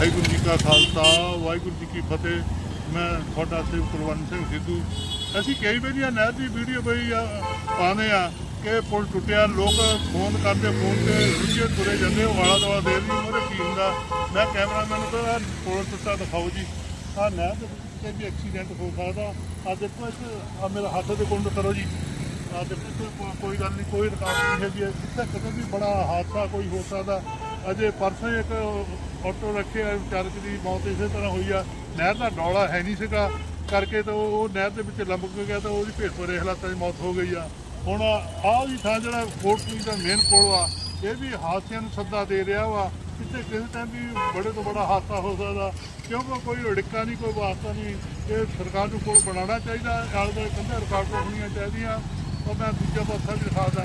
ਵਾਹਿਗੁਰੂ ਜੀ ਕਾ ਖਾਲਸਾ, ਵਾਹਿਗੁਰੂ ਜੀ ਕੀ ਫਤਿਹ। ਮੈਂ ਤੁਹਾਡਾ ਸੇਵ ਕੁਲਵੰਤ ਸਿੰਘ ਸਿੱਧੂ। ਅਸੀਂ ਕਈ ਵਾਰੀ ਆ ਨਹਿਰ ਦੀ ਵੀਡੀਓ ਬਈ ਪਾਉਂਦੇ ਆ ਕਿ ਪੁਲ ਟੁੱਟਿਆ, ਲੋਕ ਫੋਨ ਕਰਦੇ, ਫੋਨ ਤੇ ਰੁੱਝੇ ਤੁਰੇ ਜਾਂਦੇ, ਉਹ ਵਾਲਾ ਦਵਾ ਦੇ ਦੀ ਉਹਦੇ ਕੀ ਹੁੰਦਾ। ਮੈਂ ਕੈਮਰਾਮੈਨ ਨੂੰ ਕਹਿੰਦਾ ਪੁਲ ਟੁੱਟਾ ਦਿਖਾਓ ਜੀ। ਆ ਨਹਿਰ ਦੇ ਵਿੱਚ ਵੀ ਐਕਸੀਡੈਂਟ ਹੋ ਸਕਦਾ। ਆ ਦੇਖੋ ਇੱਥੇ ਆ ਮੇਰਾ ਹੱਥ ਦੇ ਕੁੰਡ ਕਰੋ ਜੀ। ਆ ਦੇਖੋ, ਕੋਈ- ਗੱਲ ਨਹੀਂ ਕੋਈ ਰਕਾਵਟ ਨਹੀਂ ਹੈਗੀ। ਹੈ। ਇੱਥੇ ਕਦੇ ਵੀ ਬੜਾ ਹਾਦਸਾ ਕੋਈ ਹੋ ਸਕਦਾ। ਅਜੇ ਪਰਸੋਂ ਇੱਕ ਆਟੋ ਰੱਖਿਆ, ਚਾਲਕ ਦੀ ਮੌਤ ਇਸੇ ਤਰ੍ਹਾਂ ਹੋਈ ਆ। ਨਹਿਰ ਦਾ ਡੌਲਾ ਹੈ ਨਹੀਂ ਸੀਗਾ, ਕਰਕੇ ਤਾਂ ਉਹ ਨਹਿਰ ਦੇ ਵਿੱਚ ਲੰਬਕ ਗਿਆ ਤਾਂ ਉਹਦੀ ਭੇਟ ਭਰੇ ਹਾਲਾਤਾਂ 'ਚ ਮੌਤ ਹੋ ਗਈ ਆ। ਹੁਣ ਆਹ ਵੀ ਥਾਂ ਜਿਹੜਾ ਕੋਟਲੀ ਦਾ ਮੇਨ ਪੁਲ ਆ, ਇਹ ਵੀ ਹਾਦਸਿਆਂ ਨੂੰ ਸੱਦਾ ਦੇ ਰਿਹਾ ਵਾ। ਕਿਤੇ ਕਿਸੇ ਟਾਈਮ ਵੀ ਬੜੇ ਤੋਂ ਬੜਾ ਹਾਦਸਾ ਹੋ ਸਕਦਾ। ਕਿਉਂਕਿ ਕੋਈ ੜਿੱਕਾ ਨਹੀਂ, ਕੋਈ ਵਾਸਤਾ ਨਹੀਂ। ਇਹ ਸਰਕਾਰ ਨੂੰ ਪੁਲ ਬਣਾਉਣਾ ਚਾਹੀਦਾ ਆਲੇ ਦੁਆਲੇ ਕੰਧਾਂ ਰੁਕਾਵਟਾਂ ਹੋਣੀਆਂ ਚਾਹੀਦੀਆਂ। ਉਹ ਮੈਂ ਦੂਜਾ ਪਾਸਾ ਵੀ ਦਿਖਾਦਾ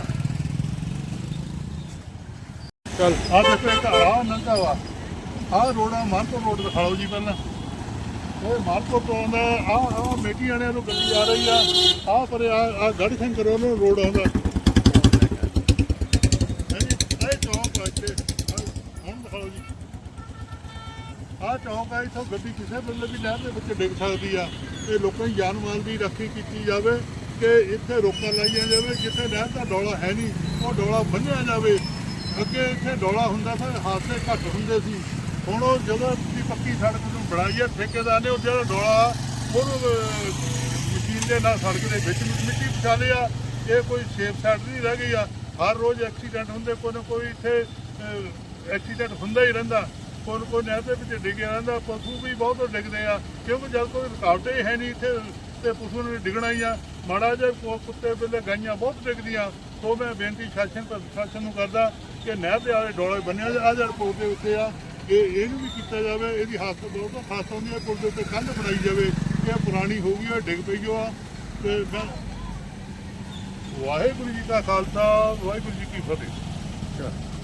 ਚਲ। ਆ ਦੇਖੋ ਇੱਕ ਆ ਨੰਗਾ ਵਾ। ਆ ਰੋੜਾ ਮਾਨਪੁਰ ਰੋਡ ਦਿਖਾਓ ਜੀ ਪਹਿਲਾਂ। ਇਹ ਮਾਨਪੁਰ ਤੋਂ ਆਉਂਦਾ ਆ ਆ ਮੇਟੀ ਵਾਲਿਆਂ ਨੂੰ ਗੱਡੀ ਆ ਰਹੀ ਆ। ਆ ਪਰ ਆ ਆ ਗੜ ਸਿੰਘ ਕਰੋ ਨੂੰ ਰੋਡ ਆਉਂਦਾ। ਇਹ ਚੌਂਕ ਆ ਇੱਥੇ। ਹੁਣ ਦਿਖਾਓ ਜੀ। ਆ ਚੌਂਕ ਆ, ਇੱਥੋਂ ਗੱਡੀ ਕਿਸੇ ਵੇਲੇ ਵੀ ਨਹਿਰ ਦੇ ਵਿੱਚ ਡਿੱਗ ਸਕਦੀ ਆ। ਤੇ ਲੋਕਾਂ ਦੀ ਜਾਨ ਮਾਲ ਦੀ ਰਾਖੀ ਕੀਤੀ ਜਾਵੇ ਕਿ ਇੱਥੇ ਰੋਕਾਂ ਲਾਈਆਂ ਜਾਵੇ, ਜਿੱਥੇ ਨਹਿਰ ਦਾ ਡੋਲਾ ਹੈ ਨਹੀਂ, ਉਹ ਡੋਲਾ ਬੰਨਿਆ ਜਾਵੇ। ਅੱਗੇ ਇੱਥੇ ਡੋਲਾ ਹੁੰਦਾ ਸੀ ਹਾਦਸੇ ਘੱਟ ਹੁੰਦੇ ਸੀ। ਹੁਣ ਉਹ ਜਦੋਂ ਦੀ ਪੱਕੀ ਸੜਕ ਨੂੰ ਬਣਾਈ ਹੈ ਠੇਕੇਦਾਰ ਨੇ ਉਹ ਜਿਹੜਾ ਡੋਲਾ ਉਹਨੂੰ ਅਹ, ਮਸ਼ੀਨ ਦੇ ਨਾਲ ਸੜਕ ਦੇ ਵਿੱਚ ਮਿੱਟੀ ਪਛਾ ਲਿਆ ਇਹ ਕੋਈ ਸੇਫ ਸਾਈਡ ਨਹੀਂ ਰਹਿ ਗਈ ਆ। ਹਰ ਰੋਜ਼ ਐਕਸੀਡੈਂਟ ਹੁੰਦੇ ਕੋਈ ਨਾ ਕੋਈ ਇੱਥੇ ਐਕਸੀਡੈਂਟ ਹੁੰਦਾ ਹੀ ਰਹਿੰਦਾ। ਕੋਈ ਨਾ ਕੋਈ ਨਹਿਰ ਦੇ ਵਿੱਚ ਡਿੱਗਿਆ ਰਹਿੰਦਾ ਪਸ਼ੂ ਵੀ ਬਹੁਤ ਡਿੱਗਦੇ ਆ। ਕਿਉਂਕਿ ਜਦ ਕੋਈ ਰੁਕਾਵਟ ਹੀ ਹੈ ਨਹੀਂ ਇੱਥੇ ਤੇ ਪਸ਼ੂ ਨੇ ਡਿੱਗਣਾ ਹੀ ਆ। ਮਾੜਾ ਜਿਹਾ ਕੁੱਤੇ ਬਿੱਲੇ ਗਾਈਆਂ ਬਹੁਤ ਡਿੱਗਦੀਆਂ। ਸੋ ਮੈਂ ਬੇਨਤੀ ਸ਼ਾਸਨ ਪ੍ਰਸ਼ਾਸਨ ਨੂੰ ਕਰਦਾ ਕਿ ਨਹਿਰ ਦੇ ਆਲੇ ਡੋਲੇ ਬੰਨਿਆ ਜਾ ਜਿਹੜਾ ਪੁਲ ਦੇ ਉੱਤੇ ਆ, ਇਹ ਇਹਨੂੰ ਵੀ ਕੀਤਾ ਜਾਵੇ। ਇਹਦੀ ਹਾਲਤ ਬਹੁਤ ਖਾਸ ਹੁੰਦੀ ਹੈ ਪੁਲ ਦੇ ਉੱਤੇ ਕੰਧ ਬਣਾਈ ਜਾਵੇ ਕਿ ਇਹ ਪੁਰਾਣੀ ਹੋ ਗਈ ਹੈ ਡਿੱਗ ਪਈ ਓ ਆ। ਤੇ ਮੈਂ ਵਾਹਿਗੁਰੂ ਜੀ ਕਾ ਖਾਲਸਾ, ਵਾਹਿਗੁਰੂ ਜੀ ਕੀ ਫਤਿਹ।